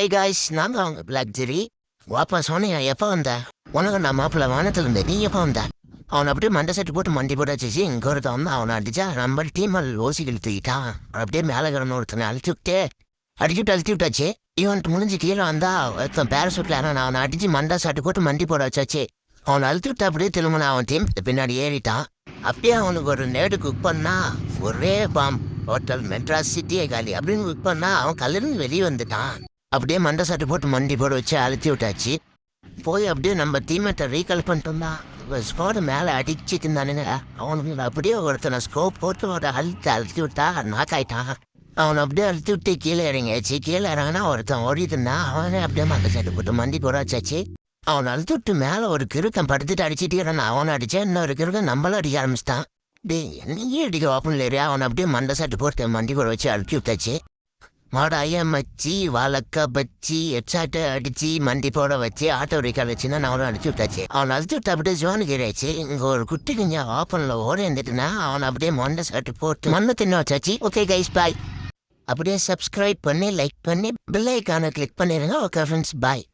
ஐ guys நான் தான் black ஜெரி வாப்பா சோனியா எப்போ வந்த உனக்கு நான் மாப்பிள்ள வானத்தில் இருந்தேன் நீ எப்போ வந்த? அவன் அப்படியே மண்டை செட்டு போட்டு மண்டி போட வச்சு இங்கே ஒருத்தன் வந்து அவனை அடிச்சா நம்ம டீமல் ஓசிகள் தூக்கிட்டான் அப்படியே மேலே கிடந்த ஒருத்தனை அழிச்சுக்கிட்டே அடிச்சுட்டு அழுத்தி விட்டாச்சு. இவன் முடிஞ்சு கீழே வந்தா ஒருத்தன் பேரசூட்டில் நான் அவனை அடிச்சு மண்டை சாட்டு போட்டு மண்டி போட வச்சாச்சு. அவனை அழுத்தி விட்டு அப்படியே திரும்பின அவன் டீம் பின்னாடி ஏறிட்டான். அப்படியே அவனுக்கு ஒரு நேடு குக் பண்ணா ஒரே பாம். ஹோட்டல் மெட்ராஸ் சிட்டியே காலி. அப்படின்னு குக் பண்ணா அவன் கல்லிருந்து வெளியே வந்துட்டான். அப்படியே மண்டை சட்டை போட்டு மண்டி போட வச்சு அழுத்தி விட்டாச்சு. போய் அப்படியே நம்ம டீமேட்டை ரீகால் பண்ணிட்டு இருந்தான் ஸ்கோடு மேலே அடிச்சுட்டு இருந்தானுங்க. அவனுக்கு அப்படியே ஒருத்தனை ஸ்கோப் போட்டு ஒரு அழுத்தி அழுத்தி விட்டா நாக் ஆயிட்டான். அவனை அப்படியே அழுத்தி விட்டு கீழே இறங்கியாச்சு. கீழே இறங்கினா ஒருத்தன் ஓடிட்டு இருந்தான் அவனே அப்படியே மண்டை சட்டை போட்டு மண்டி போட வச்சாச்சு. அவனை அழுத்தி விட்டு மேலே ஒரு கிறுக்கன் படுத்துட்டு அடிச்சிட்டு இருந்தான். அவனை அடிச்சேன் இன்னொரு கிறுக்கன் நம்மளும் அடிக்க ஆரம்பிச்சிட்டான். டேய் என்னையே அடிக்க ஓப்பன் இல்லையா அவனை அப்படியே மண்டை சட்டு போட்டு மண்டி போட வச்சு அழுத்தி விட்டாச்சு. மாடாய மச்சி வாழக்கா பச்சி எச்சாட்டை அடிச்சு மண்டி போட வச்சு ஆட்டோ ரிக்கா வச்சுன்னா நானும் அடிச்சு விட்டாச்சு. அவனை அடிச்சு விட்டு அப்படியே ஜோனுக்கு ஏறியாச்சு இங்க ஒரு குட்டி குஞ்சா ஓப்பன்ல ஓட இருந்துட்டுனா அவனை அப்படியே மொண்டை சாட்டு போட்டு மண்ணு தின்ன வச்சாச்சு. ஓகே கைஸ் பாய் அப்படியே சப்ஸ்கிரைப் பண்ணி லைக் பண்ணி பெல் ஐக்கானை கிளிக் பண்ணிடுங்க ஓகே ஃப்ரெண்ட்ஸ் பாய்